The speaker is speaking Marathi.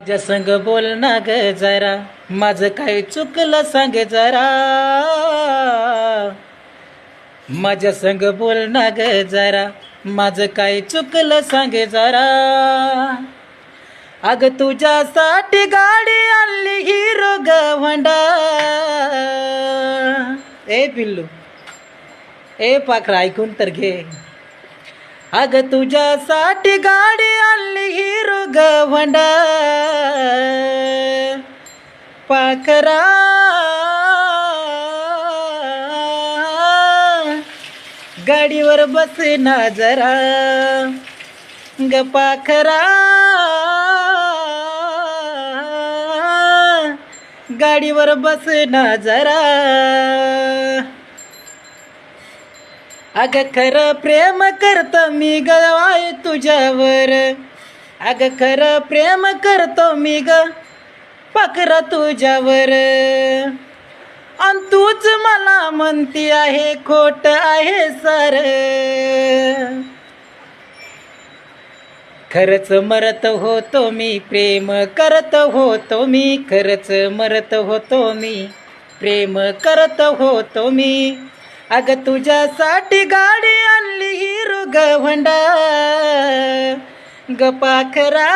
माझ्या संग बोल ना ग जरा. माझं काय चुकलं सांग जरा. माझ्या संग बोल ना ग जरा. माझं काय चुकलं सांग जरा. अग तुझ्यासाठी गाडी आणली हिरो गवंडा ए पिल्लू. ए पाखरा ऐकून तर घे. अग तुझ्यासाठी गाडी आणली हिरो गवंडा पाखरा गाडीवर बस ना जरा. ग पाखरा गाडीवर बस ना जरा. अग खरं प्रेम करतो मी गवाय तुझ्यावर. अग खरं प्रेम करतो मी ग पाखरा तुझ्यावर. अन तूच मला म्हणती आहे खोट आहे सर. खरंच मरत होतो मी प्रेम करत होतो मी खरंच मरत होतो मी प्रेम करत होतो मी. अग तुझ्यासाठी गाडी आणली हिरो गवंडा ग पाखरा